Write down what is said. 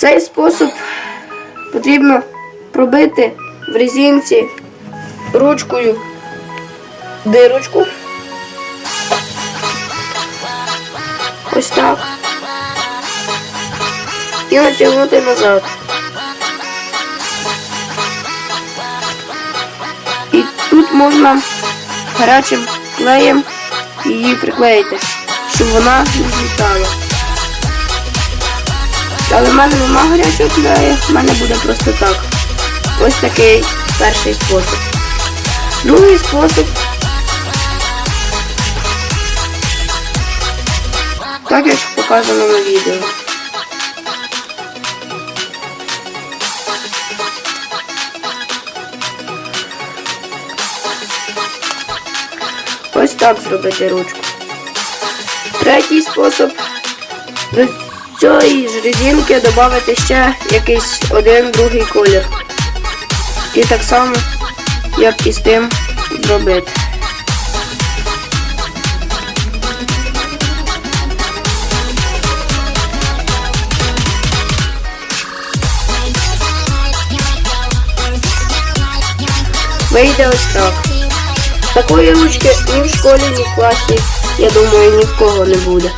Цей спосіб потрібно пробити в резинці ручкою дирочку. Ось так. І натягнути назад. І тут можна гарячим клеєм її приклеїти, щоб вона не злітала. Але в мене нема гарячого клею, в мене буде просто так. Ось такий перший спосіб. Другий спосіб. Так як показано на відео. Ось так зробити ручку. Третій спосіб. Цієї ж резинки додати ще якийсь один другий колір. І так само, як і з тим зробити. Вийде ось так. Такої ручки ні в школі, ні в класі, я думаю, ні в кого не буде.